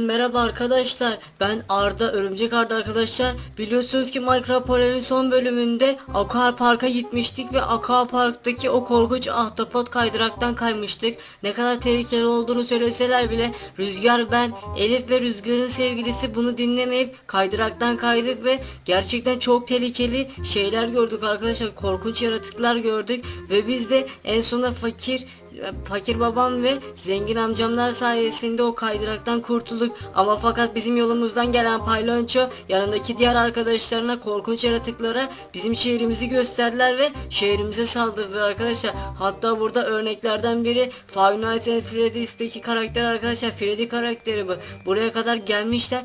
Merhaba arkadaşlar ben Arda Örümcek Arda arkadaşlar. Biliyorsunuz ki Minecraft son bölümünde Aqua Park'a gitmiştik ve Aqua Park'taki o korkunç ahtapot kaydıraktan kaymıştık. Ne kadar tehlikeli olduğunu söyleseler bile Rüzgar ben Elif ve Rüzgar'ın sevgilisi bunu dinlemeyip kaydıraktan kaydık ve gerçekten çok tehlikeli şeyler gördük arkadaşlar. Korkunç yaratıklar gördük ve biz de en sona fakir fakir babam ve zengin amcamlar sayesinde o kaydıraktan kurtulduk. Ama fakat bizim yolumuzdan gelen paylonço yanındaki diğer arkadaşlarına korkunç yaratıklara bizim şehrimizi gösterdiler ve şehrimize saldırdılar arkadaşlar. Hatta burada örneklerden biri Five Nights at Freddy's'teki karakter arkadaşlar Freddy karakteri bu. Buraya kadar gelmişler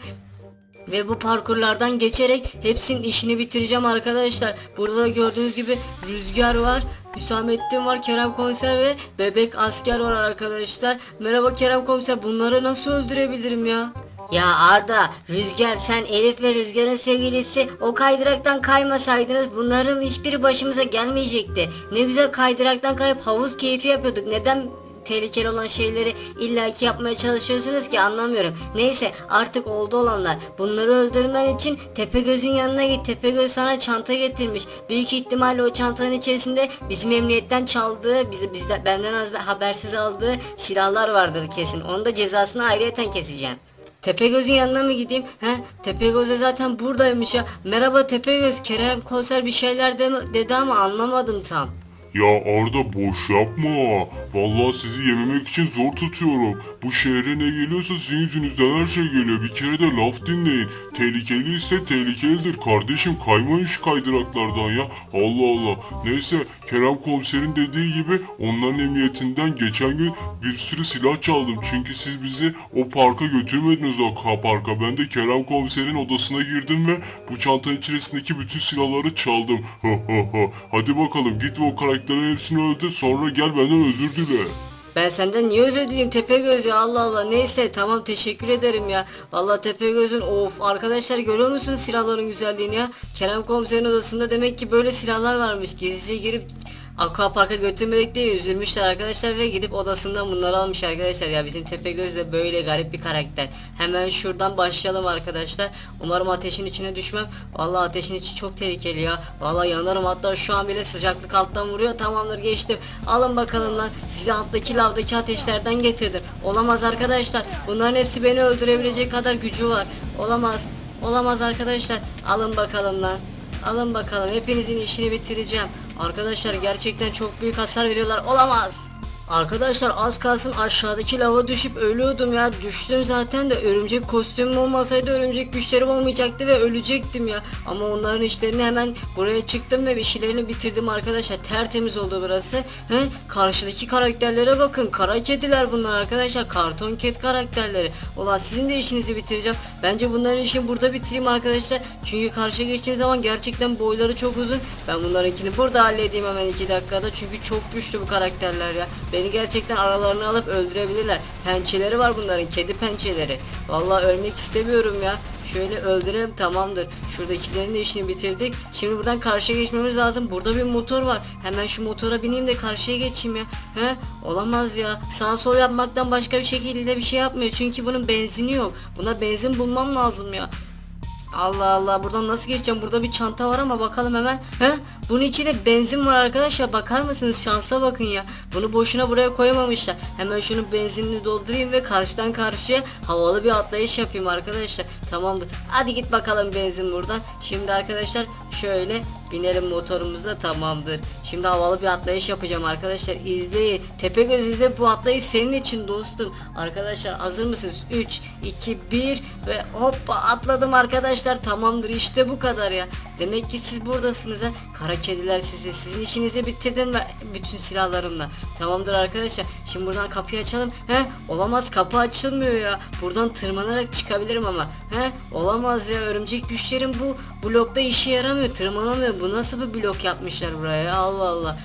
ve bu parkurlardan geçerek hepsinin işini bitireceğim arkadaşlar. Burada da gördüğünüz gibi Rüzgar var, Hüsamettin var, Kerem Komiser ve Bebek Asker var arkadaşlar. Merhaba Kerem Komiser bunları nasıl öldürebilirim ya? Ya Arda, Rüzgar sen Elif ve Rüzgar'ın sevgilisi o kaydıraktan kaymasaydınız bunların hiçbiri başımıza gelmeyecekti. Ne güzel kaydıraktan kayıp havuz keyfi yapıyorduk. Neden tehlikeli olan şeyleri illaki yapmaya çalışıyorsunuz ki anlamıyorum. Neyse artık oldu olanlar. Bunları öldürmen için Tepegöz'ün yanına git. Tepegöz sana çanta getirmiş. Büyük ihtimalle o çantanın içerisinde bizim emniyetten çaldığı, bizi bizden benden az habersiz aldığı silahlar vardır kesin. Onun da cezasını ayrıyeten keseceğim. Tepegöz'ün yanına mı gideyim? He? Tepegöz de zaten buradaymış ya. Merhaba Tepegöz. Kerem Komiser bir şeyler de- dedi ama anlamadım tam. Ya Arda boş yapma. Vallahi sizi yememek için zor tutuyorum. Bu şehre ne geliyorsa sizin yüzünüzden her şey geliyor. Bir kere de laf dinleyin. Tehlikeli ise tehlikelidir. Kardeşim kaymayın şu kaydıraklardan ya. Allah Allah. Neyse Kerem komiserin dediği gibi onların emniyetinden geçen gün bir sürü silah çaldım. Çünkü siz bizi o parka götürmediniz o ka- parka. Ben de Kerem komiserin odasına girdim ve bu çantanın içerisindeki bütün silahları çaldım. Hadi bakalım git ve o karakterin hepsini öldür sonra gel benden özür dile. Ben senden niye özür dileyim? Tepegöz ya Allah Allah. Neyse tamam teşekkür ederim ya. Vallahi Tepegöz'ün of arkadaşlar görüyor musunuz silahların güzelliğini ya? Kerem komiserin odasında demek ki böyle silahlar varmış. Gizlice girip Aqua Park'a götürmedik diye üzülmüşler arkadaşlar ve gidip odasından bunları almış arkadaşlar. Ya bizim Tepegöz de böyle garip bir karakter. Hemen şuradan başlayalım arkadaşlar. Umarım ateşin içine düşmem. Vallahi ateşin içi çok tehlikeli ya. Vallahi yanarım. Hatta şu an bile sıcaklık alttan vuruyor. Tamamdır geçtim. Alın bakalım lan. Sizi alttaki lavdaki ateşlerden getirdim. Olamaz arkadaşlar. Bunların hepsi beni öldürebilecek kadar gücü var. Olamaz. Olamaz arkadaşlar. Alın bakalım lan. Alın bakalım. Hepinizin işini bitireceğim Arkadaşlar gerçekten çok büyük hasar veriyorlar. Olamaz Arkadaşlar az kalsın aşağıdaki lava düşüp ölüyordum ya. Düştüm zaten de örümcek kostümüm olmasaydı örümcek güçlerim olmayacaktı ve ölecektim ya. Ama onların işlerini hemen buraya çıktım ve işlerini bitirdim arkadaşlar. Tertemiz oldu burası. He? karşıdaki karakterlere bakın. Kara kediler bunlar arkadaşlar. Karton ket karakterleri. Ulan sizin de işinizi bitireceğim. Bence bunların işini burada bitireyim arkadaşlar. Çünkü karşıya geçtiğim zaman gerçekten boyları çok uzun. Ben bunlarınkini burada halledeyim hemen iki dakikada. Çünkü çok güçlü bu karakterler ya Beni gerçekten aralarına alıp öldürebilirler. Pençeleri var bunların, kedi pençeleri. Vallahi ölmek istemiyorum ya. Şöyle öldürelim tamamdır. Şuradakilerin de işini bitirdik. Şimdi buradan karşıya geçmemiz lazım. Burada bir motor var. Hemen şu motora bineyim de karşıya geçeyim ya. He? Olamaz ya. Sağ sol yapmaktan başka bir şekilde bir şey yapmıyor. Çünkü bunun benzini yok. Buna benzin bulmam lazım ya. Allah Allah buradan nasıl geçeceğim? Burada bir çanta var ama bakalım hemen. He? Bunun içinde benzin var arkadaşlar. Bakar mısınız? Şansa bakın ya. Bunu boşuna buraya koyamamışlar. Hemen şunun benzinini doldurayım ve karşıdan karşıya havalı bir atlayış yapayım arkadaşlar. Tamamdır. Hadi git bakalım benzin buradan. Şimdi arkadaşlar şöyle binelim motorumuza tamamdır. Şimdi havalı bir atlayış yapacağım arkadaşlar. İzleyin. Tepegöz izle bu atlayış senin için dostum. Arkadaşlar hazır mısınız? 3 2 1 ve hoppa atladım arkadaşlar. Tamamdır işte bu kadar ya. Demek ki siz buradasınız ha. Kara kediler sizi. Sizin işinizi bitirdim ve bütün silahlarımla. Tamamdır arkadaşlar. Şimdi buradan kapıyı açalım. He? Olamaz kapı açılmıyor ya. Buradan tırmanarak çıkabilirim ama. He? Olamaz ya. Örümcek güçlerim bu blokta işe yaramıyor. Tırmanamıyor. Bu nasıl bir blok yapmışlar buraya ya? Allah Allah.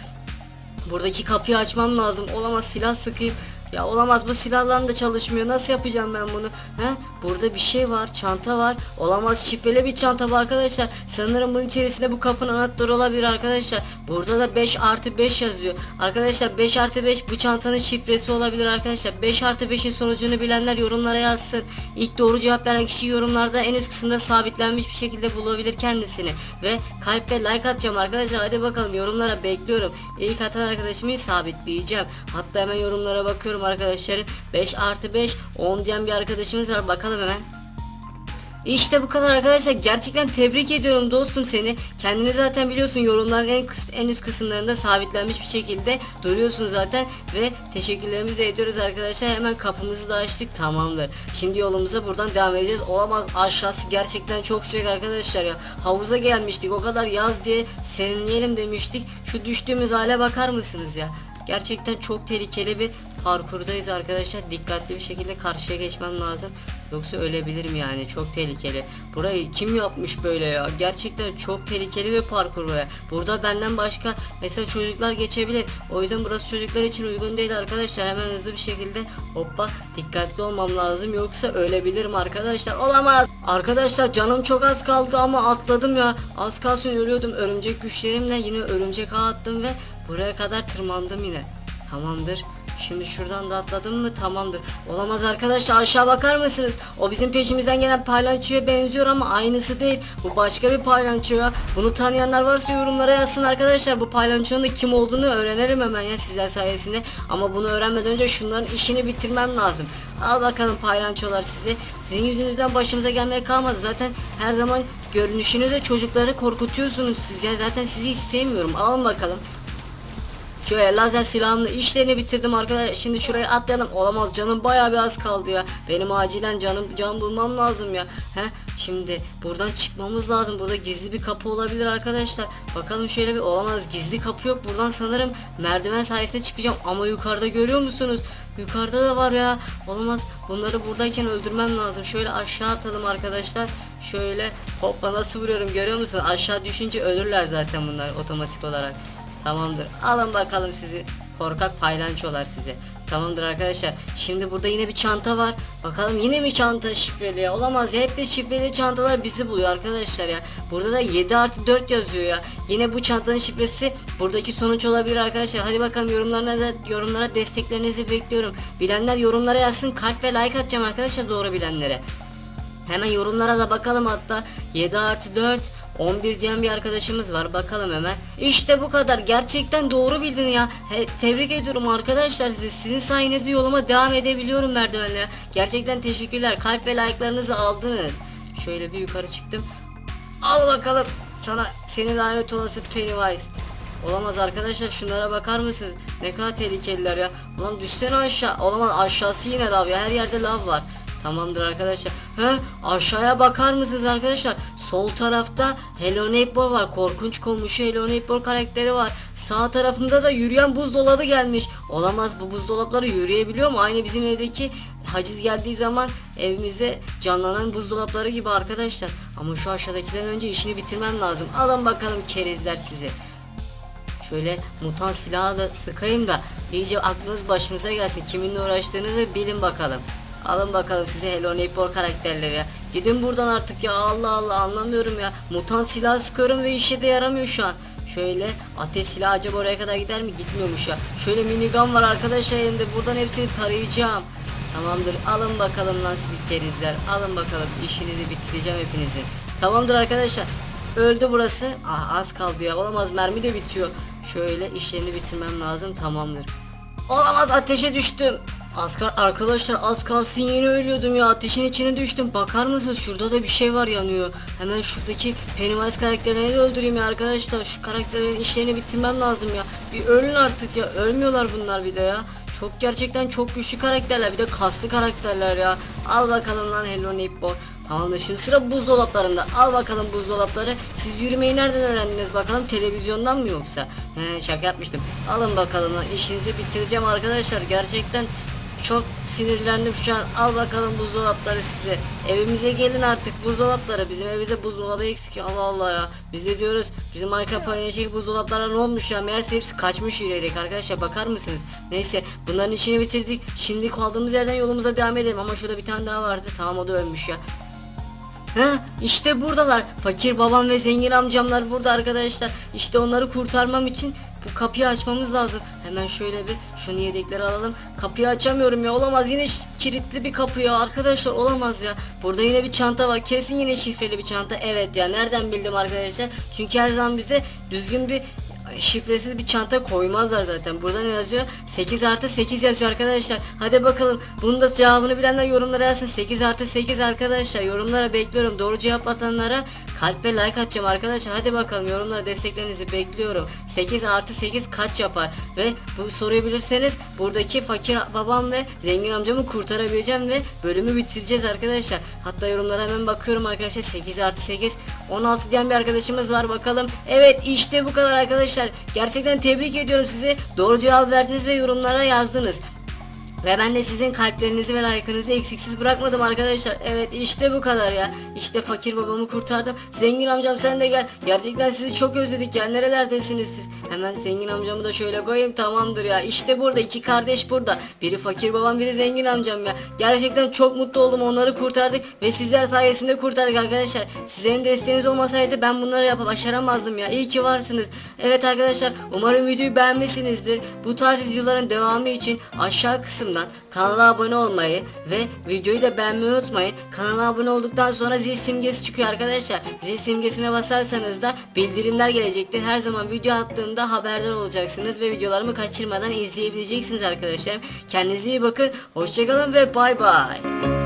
Buradaki kapıyı açmam lazım. Olamaz silah sıkayım. Ya olamaz bu silahlarım da çalışmıyor. Nasıl yapacağım ben bunu? He? Burada bir şey var. Çanta var. Olamaz şifreli bir çanta var arkadaşlar. Sanırım bunun içerisinde bu kapının anahtarı olabilir arkadaşlar. Burada da 5 artı 5 yazıyor. Arkadaşlar 5 artı 5 bu çantanın şifresi olabilir arkadaşlar. 5 artı 5'in sonucunu bilenler yorumlara yazsın. İlk doğru cevap veren kişi yorumlarda en üst kısımda sabitlenmiş bir şekilde bulabilir kendisini. Ve kalp ve like atacağım arkadaşlar. Hadi bakalım yorumlara bekliyorum. İlk atan arkadaşımı sabitleyeceğim. Hatta hemen yorumlara bakıyorum arkadaşlarım. 5 artı 5 10 diyen bir arkadaşımız var. Bakalım hemen. İşte bu kadar arkadaşlar. Gerçekten tebrik ediyorum dostum seni. Kendini zaten biliyorsun yorumların en, en üst kısımlarında sabitlenmiş bir şekilde duruyorsun zaten. Ve teşekkürlerimizi ediyoruz arkadaşlar. Hemen kapımızı da açtık. Tamamdır. Şimdi yolumuza buradan devam edeceğiz. Olamaz aşağısı gerçekten çok sıcak arkadaşlar ya. Havuza gelmiştik. O kadar yaz diye serinleyelim demiştik. Şu düştüğümüz hale bakar mısınız ya? Gerçekten çok tehlikeli bir parkurdayız arkadaşlar. Dikkatli bir şekilde karşıya geçmem lazım. Yoksa ölebilirim yani. Çok tehlikeli. Burayı kim yapmış böyle ya? Gerçekten çok tehlikeli bir parkur buraya. Burada benden başka mesela çocuklar geçebilir. O yüzden burası çocuklar için uygun değil arkadaşlar. Hemen hızlı bir şekilde hoppa dikkatli olmam lazım. Yoksa ölebilirim arkadaşlar. Olamaz. Arkadaşlar canım çok az kaldı ama atladım ya. Az kalsın ölüyordum. Örümcek güçlerimle yine örümcek ağ attım ve buraya kadar tırmandım yine. Tamamdır. Şimdi şuradan da atladım mı tamamdır. Olamaz arkadaşlar aşağı bakar mısınız? O bizim peşimizden gelen paylançoya benziyor ama aynısı değil. Bu başka bir paylanço. Bunu tanıyanlar varsa yorumlara yazsın arkadaşlar. Bu paylançonun kim olduğunu öğrenelim hemen ya sizler sayesinde. Ama bunu öğrenmeden önce şunların işini bitirmem lazım. Al bakalım paylançolar sizi. Sizin yüzünüzden başımıza gelmeye kalmadı. Zaten her zaman görünüşünüzle çocukları korkutuyorsunuz siz ya. Zaten sizi hiç sevmiyorum. Alın bakalım. Şöyle lazer silahımla işlerini bitirdim arkadaşlar. Şimdi şuraya atlayalım. Olamaz canım bayağı bir az kaldı ya. Benim acilen canım can bulmam lazım ya. He? Şimdi buradan çıkmamız lazım. Burada gizli bir kapı olabilir arkadaşlar. Bakalım şöyle bir olamaz. Gizli kapı yok. Buradan sanırım merdiven sayesinde çıkacağım. Ama yukarıda görüyor musunuz? Yukarıda da var ya. Olamaz. Bunları buradayken öldürmem lazım. Şöyle aşağı atalım arkadaşlar. Şöyle hoppa nasıl vuruyorum görüyor musun? Aşağı düşünce ölürler zaten bunlar otomatik olarak. Tamamdır. Alın bakalım sizi. Korkak paylançolar size. Tamamdır arkadaşlar. Şimdi burada yine bir çanta var. Bakalım yine mi çanta şifreli ya? Olamaz ya. Hep de şifreli çantalar bizi buluyor arkadaşlar ya. Burada da 7 artı 4 yazıyor ya. Yine bu çantanın şifresi buradaki sonuç olabilir arkadaşlar. Hadi bakalım yorumlarına yorumlara desteklerinizi bekliyorum. Bilenler yorumlara yazsın. Kalp ve like atacağım arkadaşlar doğru bilenlere. Hemen yorumlara da bakalım hatta 7 artı 4 11 diyen bir arkadaşımız var bakalım hemen. İşte bu kadar gerçekten doğru bildin ya. He, tebrik ediyorum arkadaşlar sizi. Sizin sayenizde yoluma devam edebiliyorum merdivenle. Gerçekten teşekkürler. Kalp ve like'larınızı aldınız. Şöyle bir yukarı çıktım. Al bakalım sana seni lanet olası Pennywise. Olamaz arkadaşlar şunlara bakar mısınız? Ne kadar tehlikeliler ya. Ulan düşsene aşağı. Olamaz aşağısı yine lav ya. Her yerde lav var. Tamamdır arkadaşlar. He, aşağıya bakar mısınız arkadaşlar? Sol tarafta Hello Neighbor var. Korkunç komşu Hello Neighbor karakteri var. Sağ tarafında da yürüyen buzdolabı gelmiş. Olamaz bu buzdolapları yürüyebiliyor mu? Aynı bizim evdeki haciz geldiği zaman evimizde canlanan buzdolapları gibi arkadaşlar. Ama şu aşağıdakilerin önce işini bitirmem lazım. Alın bakalım kerizler sizi. Şöyle mutan silahı da sıkayım da iyice aklınız başınıza gelsin. Kiminle uğraştığınızı bilin bakalım. Alın bakalım size Hello Neighbor karakterleri ya. Gidin buradan artık ya Allah Allah anlamıyorum ya. Mutan silah sıkıyorum ve işe de yaramıyor şu an. Şöyle ateş silahı acaba oraya kadar gider mi? Gitmiyormuş ya. Şöyle minigun var arkadaşlar elimde. Buradan hepsini tarayacağım. Tamamdır. Alın bakalım lan sizi kerizler. Alın bakalım işinizi bitireceğim hepinizi. Tamamdır arkadaşlar. Öldü burası. Ah az kaldı ya. Olamaz mermi de bitiyor. Şöyle işlerini bitirmem lazım. Tamamdır. Olamaz ateşe düştüm. Askar arkadaşlar az kalsın yine ölüyordum ya. Ateşin içine düştüm. Bakar mısınız? Şurada da bir şey var yanıyor. Hemen şuradaki Pennywise karakterini de öldüreyim ya arkadaşlar. Şu karakterlerin işlerini bitirmem lazım ya. Bir ölün artık ya. Ölmüyorlar bunlar bir de ya. Çok gerçekten çok güçlü karakterler. Bir de kaslı karakterler ya. Al bakalım lan Hello Neighbor. Tamamdır. Şimdi sıra buzdolaplarında. Al bakalım buzdolapları. Siz yürümeyi nereden öğrendiniz bakalım? Televizyondan mı yoksa? He şaka yapmıştım. Alın bakalım lan. İşinizi bitireceğim arkadaşlar. Gerçekten Çok sinirlendim şu an. Al bakalım buzdolapları size. Evimize gelin artık buzdolapları. Bizim evimizde buzdolabı eksik. Allah Allah ya. Biz de diyoruz bizim arka paylaşık buzdolaplara ne olmuş ya? Meğerse hepsi kaçmış yürüyerek arkadaşlar bakar mısınız? Neyse bunların içini bitirdik. Şimdi kaldığımız yerden yolumuza devam edelim. Ama şurada bir tane daha vardı. Tamam o da ölmüş ya. Ha işte buradalar. Fakir babam ve zengin amcamlar burada arkadaşlar. İşte onları kurtarmam için bu kapıyı açmamız lazım. Hemen şöyle bir şunu yedekleri alalım. Kapıyı açamıyorum ya. Olamaz yine kilitli bir kapı ya. Arkadaşlar olamaz ya. Burada yine bir çanta var. Kesin yine şifreli bir çanta. Evet ya nereden bildim arkadaşlar? Çünkü her zaman bize düzgün bir şifresiz bir çanta koymazlar zaten. Burada ne yazıyor? 8 artı 8 yazıyor arkadaşlar. Hadi bakalım. Bunun da cevabını bilenler yorumlara yazsın. 8 artı 8 arkadaşlar. Yorumlara bekliyorum. Doğru cevap atanlara kalp ve like atacağım arkadaşlar. Hadi bakalım yorumlara desteklerinizi bekliyorum. 8 artı 8 kaç yapar? Ve bu soruyu bilirseniz buradaki fakir babam ve zengin amcamı kurtarabileceğim ve bölümü bitireceğiz arkadaşlar. Hatta yorumlara hemen bakıyorum arkadaşlar. 8 artı 8 16 diyen bir arkadaşımız var bakalım. Evet işte bu kadar arkadaşlar. Gerçekten tebrik ediyorum sizi. Doğru cevap verdiniz ve yorumlara yazdınız. Ve ben de sizin kalplerinizi ve like'ınızı eksiksiz bırakmadım arkadaşlar. Evet işte bu kadar ya. İşte fakir babamı kurtardım. Zengin amcam sen de gel. Gerçekten sizi çok özledik ya. Nerelerdesiniz siz? Hemen zengin amcamı da şöyle koyayım tamamdır ya. İşte burada iki kardeş burada. Biri fakir babam biri zengin amcam ya. Gerçekten çok mutlu oldum onları kurtardık. Ve sizler sayesinde kurtardık arkadaşlar. Sizlerin desteğiniz olmasaydı ben bunları yapıp başaramazdım ya. İyi ki varsınız. Evet arkadaşlar umarım videoyu beğenmişsinizdir. Bu tarz videoların devamı için aşağı kısımdan kanala abone olmayı ve videoyu da beğenmeyi unutmayın. Kanala abone olduktan sonra zil simgesi çıkıyor arkadaşlar. Zil simgesine basarsanız da bildirimler gelecektir. Her zaman video attığımda haberdar olacaksınız ve videolarımı kaçırmadan izleyebileceksiniz arkadaşlar. Kendinize iyi bakın. Hoşçakalın ve bay bay.